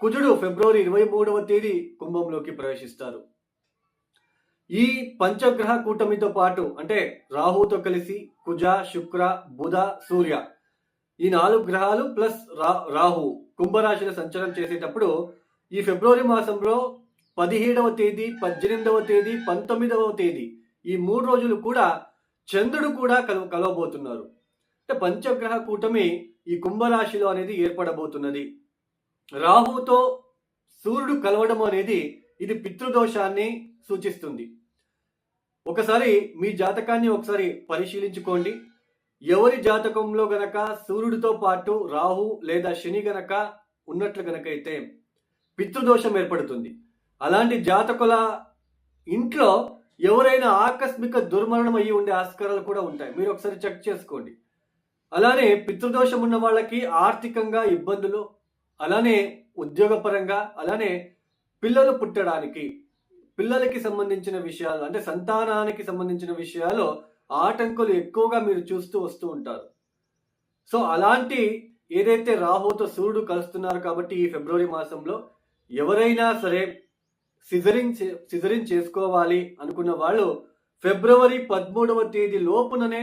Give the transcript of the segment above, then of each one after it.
కుజుడు ఫిబ్రవరి ఇరవై మూడవ తేదీ కుంభంలోకి ప్రవేశిస్తారు. ఈ పంచగ్రహ కూటమితో పాటు అంటే రాహుతో కలిసి కుజ శుక్ర బుధ సూర్య ఈ నాలుగు గ్రహాలు ప్లస్ రా రాహు కుంభరాశిలో సంచారం చేసేటప్పుడు ఈ ఫిబ్రవరి మాసంలో పదిహేడవ తేదీ పద్దెనిమిదవ తేదీ పంతొమ్మిదవ తేదీ ఈ మూడు రోజులు కూడా చంద్రుడు కూడా కలవ కలవబోతున్నారు. అంటే పంచగ్రహ కూటమి ఈ కుంభరాశిలో అనేది ఏర్పడబోతున్నది. రాహుతో సూర్యుడు కలవడం అనేది ఇది పితృదోషాన్ని సూచిస్తుంది. ఒకసారి మీ జాతకాన్ని ఒకసారి పరిశీలించుకోండి. ఎవరి జాతకంలో గనక సూర్యుడితో పాటు రాహు లేదా శని గనక ఉన్నట్లు గనకైతే పితృదోషం ఏర్పడుతుంది. అలాంటి జాతకుల ఇంట్లో ఎవరైనా ఆకస్మిక దుర్మరణం అయ్యి ఉండే ఆస్కారాలు కూడా ఉంటాయి. మీరు ఒకసారి చెక్ చేసుకోండి. అలానే పితృదోషం ఉన్న వాళ్ళకి ఆర్థికంగా ఇబ్బందులు అలానే ఉద్యోగపరంగా అలానే పిల్లలు పుట్టడానికి పిల్లలకి సంబంధించిన విషయాలు అంటే సంతానానికి సంబంధించిన విషయాలు ఆటంకులు ఎక్కువగా మీరు చూస్తూ వస్తూ ఉంటారు. సో అలాంటి ఏదైతే రాహుతో సూర్యుడు కలుస్తున్నారు కాబట్టి ఈ ఫిబ్రవరి మాసంలో ఎవరైనా సరే సిజరింగ్ సిజరింగ్ చేసుకోవాలి అనుకున్న వాళ్ళు ఫిబ్రవరి పదమూడవ తేదీ లోపుననే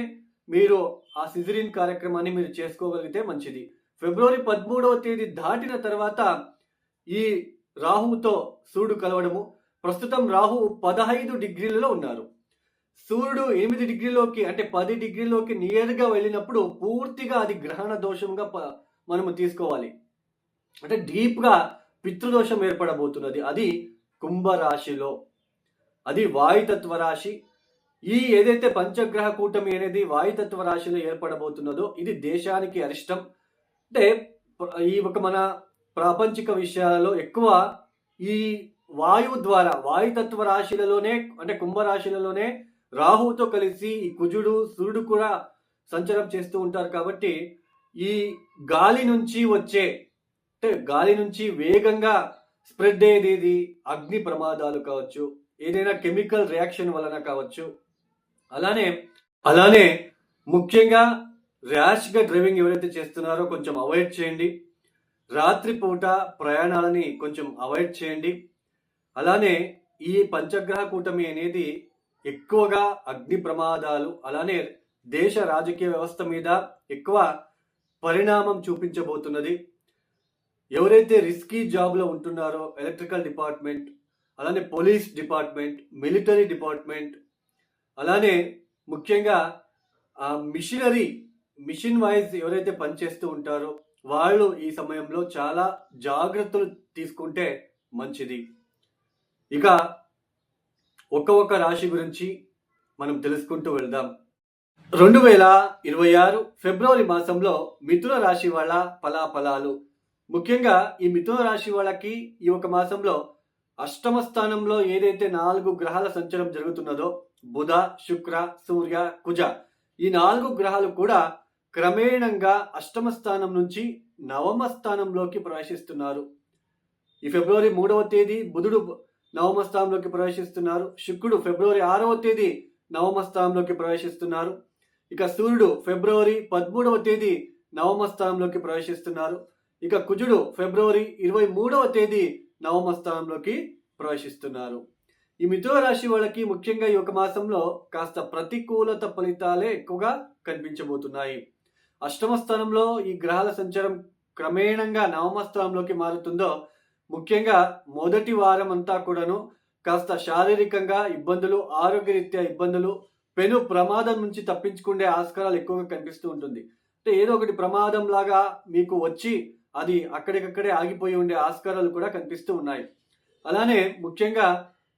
మీరు ఆ సిజరిన్ కార్యక్రమాన్ని మీరు చేసుకోగలిగితే మంచిది. ఫిబ్రవరి పదమూడవ తేదీ దాటిన తర్వాత ఈ రాహువుతో సూర్యుడు కలవడము. ప్రస్తుతం రాహు పదహైదు డిగ్రీలలో ఉన్నారు. సూర్యుడు ఎనిమిది డిగ్రీలోకి అంటే పది డిగ్రీలోకి నియర్గా వెళ్ళినప్పుడు పూర్తిగా అది గ్రహణ దోషంగా ప- మనము తీసుకోవాలి. అంటే డీప్గా పితృదోషం ఏర్పడబోతున్నది. అది కుంభరాశిలో. అది వాయుతత్వ రాశి. ఈ ఏదైతే పంచగ్రహ కూటమి అనేది వాయుతత్వ రాశిలో ఏర్పడబోతున్నదో ఇది దేశానికి అరిష్టం. అంటే ఈ ఒక మన ప్రాపంచిక విషయాలలో ఎక్కువ ఈ వాయువు ద్వారా వాయుతత్వ రాశిలలోనే అంటే కుంభరాశిలలోనే రాహుతో కలిసి ఈ కుజుడు సూర్యుడు కూడా సంచారం చేస్తూ ఉంటారు కాబట్టి ఈ గాలి నుంచి వచ్చే అంటే గాలి నుంచి వేగంగా స్ప్రెడ్ అయ్యేది ఏది అగ్ని ప్రమాదాలు కావచ్చు ఏదైనా కెమికల్ రియాక్షన్ వలన కావచ్చు. అలానే అలానే ముఖ్యంగా ర్యాష్గా డ్రైవింగ్ ఎవరైతే చేస్తున్నారో కొంచెం అవాయిడ్ చేయండి. రాత్రిపూట ప్రయాణాలని కొంచెం అవాయిడ్ చేయండి. అలానే ఈ పంచగ్రహ కూటమి అనేది ఎక్కువగా అగ్ని ప్రమాదాలు అలానే దేశ రాజకీయ వ్యవస్థ మీద ఎక్కువ పరిణామం చూపించబోతున్నది. ఎవరైతే రిస్కీ జాబ్లో ఉంటున్నారో ఎలక్ట్రికల్ డిపార్ట్మెంట్ అలానే పోలీస్ డిపార్ట్మెంట్ మిలిటరీ డిపార్ట్మెంట్ అలానే ముఖ్యంగా ఆ మిషనరీ మిషన్ వైజ్ ఎవరైతే పనిచేస్తూ ఉంటారో వాళ్ళు ఈ సమయంలో చాలా జాగ్రత్తలు తీసుకుంటే మంచిది. ఇక ఒక్క ఒక్క రాశి గురించి మనం తెలుసుకుంటూ వెళ్దాం. రెండు వేల ఇరవై ఆరు ఫిబ్రవరి మాసంలో మిథున రాశి వాళ్ళ ఫలాఫలాలు. ముఖ్యంగా ఈ మిథున రాశి వాళ్ళకి ఈ ఒక మాసంలో అష్టమ స్థానంలో ఏదైతే నాలుగు గ్రహాల సంచారం జరుగుతున్నదో బుధ శుక్ర సూర్య కుజ. ఈ నాలుగు గ్రహాలు కూడా క్రమేణంగా అష్టమ స్థానం నుంచి నవమ స్థానంలోకి ప్రవేశిస్తున్నారు. ఈ ఫిబ్రవరి మూడవ తేదీ బుధుడు నవమ స్థానంలోకి ప్రవేశిస్తున్నారు. శుక్రుడు ఫిబ్రవరి ఆరవ తేదీ నవమ స్థానంలోకి ప్రవేశిస్తున్నారు. ఇక సూర్యుడు ఫిబ్రవరి పదమూడవ తేదీ నవమ స్థానంలోకి ప్రవేశిస్తున్నారు. ఇక కుజుడు ఫిబ్రవరి ఇరవై మూడవ తేదీ నవమ స్థానంలోకి ప్రవేశిస్తున్నారు. ఈ మిథున రాశి వాళ్ళకి ముఖ్యంగా ఈ ఒక మాసంలో కాస్త ప్రతికూలత ఫలితాలే ఎక్కువగా కనిపించబోతున్నాయి. అష్టమ స్థానంలో ఈ గ్రహాల సంచారం క్రమేణంగా నవమ స్థానంలోకి మారుతుందో ముఖ్యంగా మొదటి వారం అంతా కూడాను కాస్త శారీరకంగా ఇబ్బందులు ఆరోగ్యరీత్యా ఇబ్బందులు పెను ప్రమాదం నుంచి తప్పించుకునే ఆస్కారాలు ఎక్కువగా కనిపిస్తూ ఉంటుంది. అంటే ఏదో ఒకటి ప్రమాదం లాగా మీకు వచ్చి అది అక్కడికక్కడే ఆగిపోయి ఉండే ఆస్కారాలు కూడా కనిపిస్తూ ఉన్నాయి. అలానే ముఖ్యంగా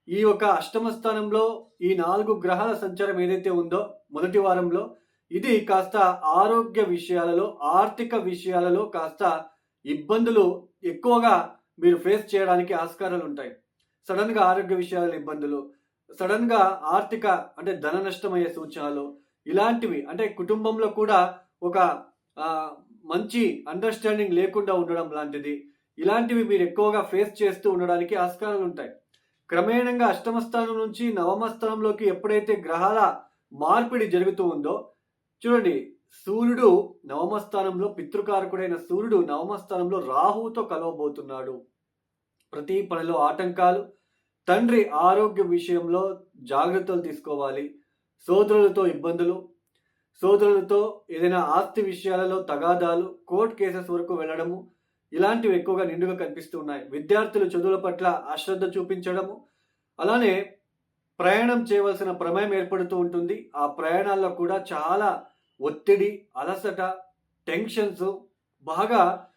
ఈ యొక్క అష్టమ స్థానంలో ఈ నాలుగు గ్రహాల సంచారం ఏదైతే ఉందో మొదటి వారంలో ఇది కాస్త ఆరోగ్య విషయాలలో ఆర్థిక విషయాలలో కాస్త ఇబ్బందులు ఎక్కువగా మీరు ఫేస్ చేయడానికి ఆస్కారాలు ఉంటాయి. సడన్గా ఆరోగ్య విషయాల ఇబ్బందులు సడన్గా ఆర్థిక అంటే ధన నష్టమయ్యే సూచనలు ఇలాంటివి. అంటే కుటుంబంలో కూడా ఒక మంచి అండర్స్టాండింగ్ లేకుండా ఉండడం లాంటిది. ఇలాంటివి మీరు ఎక్కువగా ఫేస్ చేస్తూ ఉండడానికి ఆస్కారాలు ఉంటాయి. క్రమేణంగా అష్టమ స్థానం నుంచి నవమ స్థానంలోకి ఎప్పుడైతే గ్రహాల మార్పిడి జరుగుతూ ఉందో చూడండి సూర్యుడు నవమస్థానంలో పితృకారకుడైన సూర్యుడు నవమస్థానంలో రాహువుతో కలవబోతున్నాడు. ప్రతి పనిలో ఆటంకాలు తండ్రి ఆరోగ్య విషయంలో జాగ్రత్తలు తీసుకోవాలి. సోదరులతో ఇబ్బందులు సోదరులతో ఏదైనా ఆస్తి విషయాలలో తగాదాలు కోర్టు కేసెస్ వరకు వెళ్ళడము ఇలాంటివి ఎక్కువగా నిండుగా కనిపిస్తున్నాయి విద్యార్థులు చదువుల పట్ల అశ్రద్ధ చూపించడము అలానే ప్రయాణం చేయవలసిన ప్రమేయం ఏర్పడుతూ ఉంటుంది. ఆ ప్రయాణాల్లో కూడా చాలా ఒత్తిడి అలసట టెన్షన్స్ బాగా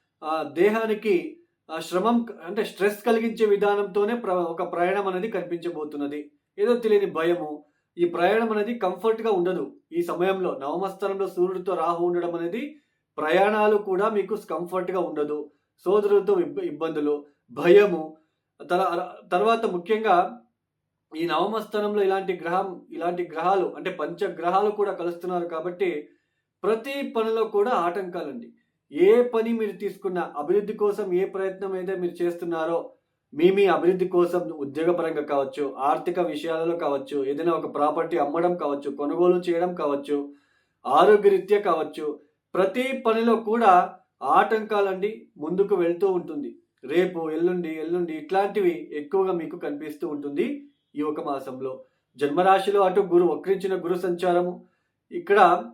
దేహానికి శ్రమం అంటే స్ట్రెస్ కలిగించే విధానంతోనే ప్ర ఒక ప్రయాణం అనేది కనిపించబోతున్నది. ఏదో తెలియని భయము. ఈ ప్రయాణం అనేది కంఫర్ట్గా ఉండదు. ఈ సమయంలో నవమస్థానంలో సూర్యుడితో రాహు ఉండడం అనేది ప్రయాణాలు కూడా మీకు కంఫర్ట్గా ఉండదు. సోదరులతో ఇబ్బ- ఇబ్బందులు భయము తర- తర్వాత ముఖ్యంగా ఈ నవమ స్థానంలో ఇలాంటి గ్రహం ఇలాంటి గ్రహాలు అంటే పంచ గ్రహాలు కూడా కలుస్తున్నారు కాబట్టి ప్రతి పనిలో కూడా ఆటంకాలండి. ఏ పని మీరు తీసుకున్న అభివృద్ధి కోసం ఏ ప్రయత్నం అయితే మీరు చేస్తున్నారో మీ మీ అభివృద్ధి కోసం ఉద్యోగపరంగా కావచ్చు ఆర్థిక విషయాలలో కావచ్చు ఏదైనా ఒక ప్రాపర్టీ అమ్మడం కావచ్చు కొనుగోలు చేయడం కావచ్చు ఆరోగ్యరీత్యా కావచ్చు ప్రతి పనిలో కూడా ఆటంకాలండి ముందుకు వెళ్తూ ఉంటుంది. రేపు ఎల్లుండి ఎల్లుండి ఇట్లాంటివి ఎక్కువగా మీకు కనిపిస్తూ ఉంటుంది. ఈ ఒక మాసంలో. జన్మరాశిలో అటు గురు వక్రించిన గురు సంచారము. ఇక్కడ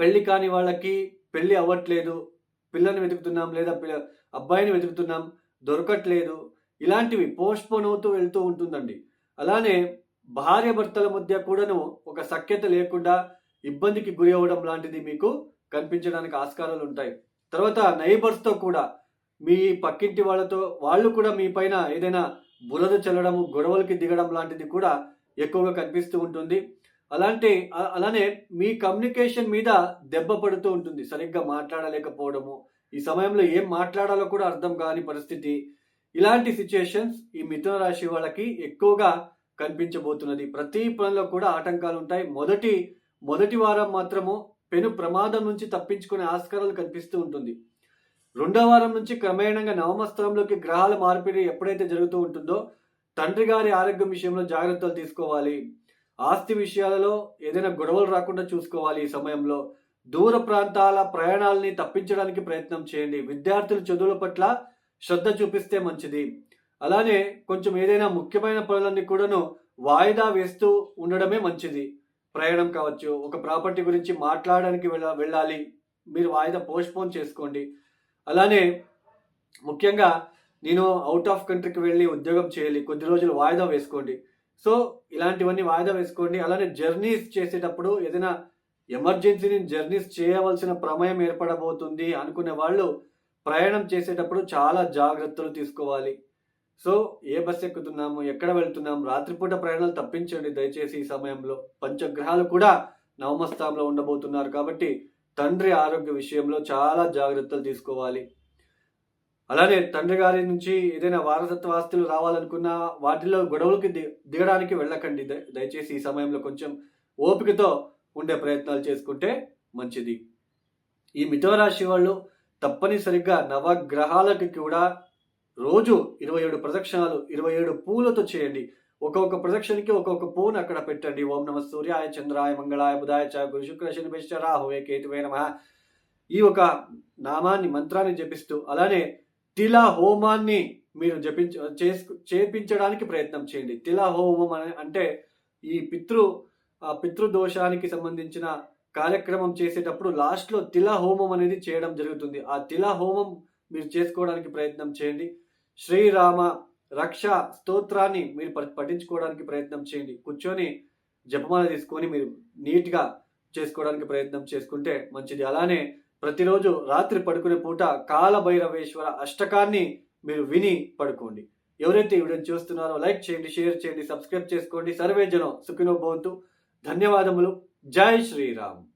పెళ్ళి కాని వాళ్ళకి పెళ్ళి అవ్వట్లేదు. పిల్లని వెతుకుతున్నాం లేదా పిల్ల- అబ్బాయిని వెతుకుతున్నాం దొరకట్లేదు. ఇలాంటివి పోస్ట్పోన్ అవుతూ వెళ్తూ ఉంటుందండి. అలానే భార్య భర్తల మధ్య కూడాను ఒక సఖ్యత లేకుండా ఇబ్బందికి గురి అవ్వడం లాంటిది మీకు కనిపించడానికి ఆస్కారాలు ఉంటాయి. తర్వాత నైబర్స్తో కూడా మీ పక్కింటి వాళ్ళతో వాళ్ళు కూడా మీ పైన ఏదైనా బురద చల్లడము గొడవలకి దిగడం లాంటిది కూడా ఎక్కువగా కనిపిస్తూ ఉంటుంది. అలాంటి అలానే మీ కమ్యూనికేషన్ మీద దెబ్బ పడుతూ ఉంటుంది. సరిగ్గా మాట్లాడలేకపోవడము ఈ సమయంలో ఏం మాట్లాడాలో కూడా అర్థం కాని పరిస్థితి. ఇలాంటి సిచ్యుయేషన్స్ ఈ మిథున రాశి వాళ్ళకి ఎక్కువగా కనిపించబోతున్నది. ప్రతి పనిలో కూడా ఆటంకాలు ఉంటాయి. మొదటి మొదటి వారం మాత్రము పెను ప్రమాదం నుంచి తప్పించుకునే ఆస్కారాలు కనిపిస్తూ ఉంటుంది. రెండో వారం నుంచి క్రమేణంగా నవమస్థలంలోకి గ్రహాల మార్పిడి ఎప్పుడైతే జరుగుతూ ఉంటుందో తండ్రి గారి ఆరోగ్యం విషయంలో జాగ్రత్తలు తీసుకోవాలి. ఆస్తి విషయాలలో ఏదైనా గొడవలు రాకుండా చూసుకోవాలి ఈ సమయంలో. దూర ప్రాంతాల ప్రయాణాలని తప్పించడానికి ప్రయత్నం చేయండి. విద్యార్థులు చదువుల పట్ల శ్రద్ధ చూపిస్తే మంచిది. అలానే కొంచెం ఏదైనా ముఖ్యమైన పనులన్నీ కూడాను వాయిదా వేస్తూ ఉండడమే మంచిది. ప్రయాణం కావచ్చు. ఒక ప్రాపర్టీ గురించి మాట్లాడడానికి వెళ్ళ వెళ్ళాలి. మీరు వాయిదా పోస్ట్పోన్ చేసుకోండి. అలానే ముఖ్యంగా నేను అవుట్ ఆఫ్ కంట్రీకి వెళ్ళి ఉద్యోగం చేయాలి కొద్ది రోజులు వాయిదా వేసుకోండి. సో ఇలాంటివన్నీ వాయిదా వేసుకోండి. అలానే జర్నీస్ చేసేటప్పుడు ఏదైనా ఎమర్జెన్సీని జర్నీస్ చేయవలసిన ప్రమేయం ఏర్పడబోతుంది అనుకునే వాళ్ళు ప్రయాణం చేసేటప్పుడు చాలా జాగ్రత్తలు తీసుకోవాలి. సో ఏ బస్ ఎక్కుతున్నాము ఎక్కడ వెళ్తున్నాం రాత్రిపూట ప్రయాణాలు తప్పించండి దయచేసి ఈ సమయంలో. పంచగ్రహాలు కూడా నవమస్థానంలో ఉండబోతున్నారు కాబట్టి తండ్రి ఆరోగ్య విషయంలో చాలా జాగ్రత్తలు తీసుకోవాలి. అలానే తండ్రి గారి నుంచి ఏదైనా వారసత్వ ఆస్తులు రావాలనుకున్నా వాటిలో గొడవలకి దిగడానికి వెళ్ళకండి. దయచేసి ఈ సమయంలో కొంచెం ఓపికతో ఉండే ప్రయత్నాలు చేసుకుంటే మంచిది. ఈ మిథునరాశి వాళ్ళు తప్పనిసరిగా నవగ్రహాలకి కూడా రోజు ఇరవై ఏడు ప్రదక్షిణాలు ఇరవై ఏడు పూలతో చేయండి. ఒక్కొక్క ప్రొజెక్షన్కి ఒక్కొక్క పూను అక్కడ పెట్టండి. ఓం నమ సూర్యాయ చంద్రాయ మంగళాయ బుధాయ చ గురు శుక్ర శని బెశ్చ రాహువే కేతువే నమ. ఈ ఒక నామాన్ని మంత్రాన్ని జపిస్తూ అలానే తిల హోమాన్ని మీరు జపించ చేసుకు చేపించడానికి ప్రయత్నం చేయండి. తిల హోమం అనే అంటే ఈ పితృ ఆ పితృదోషానికి సంబంధించిన కార్యక్రమం చేసేటప్పుడు లాస్ట్లో తిల హోమం అనేది చేయడం జరుగుతుంది. ఆ తిల హోమం మీరు చేసుకోవడానికి ప్రయత్నం చేయండి. శ్రీరామ రక్ష స్తోత్రాన్ని మీరు ప- పఠించుకోవడానికి ప్రయత్నం చేయండి. కూర్చొని జపమాల తీసుకొని మీరు నీట్గా చేసుకోవడానికి ప్రయత్నం చేసుకుంటే మంచిది. అలానే ప్రతిరోజు రాత్రి పడుకునే పూట కాలభైరవేశ్వర అష్టకాన్ని మీరు విని పడుకోండి. ఎవరైతే ఈ వీడియోని చూస్తున్నారో లైక్ చేయండి షేర్ చేయండి సబ్స్క్రైబ్ చేసుకోండి. సర్వే జనం సుఖినో భవంతు. ధన్యవాదములు. జై శ్రీరామ్.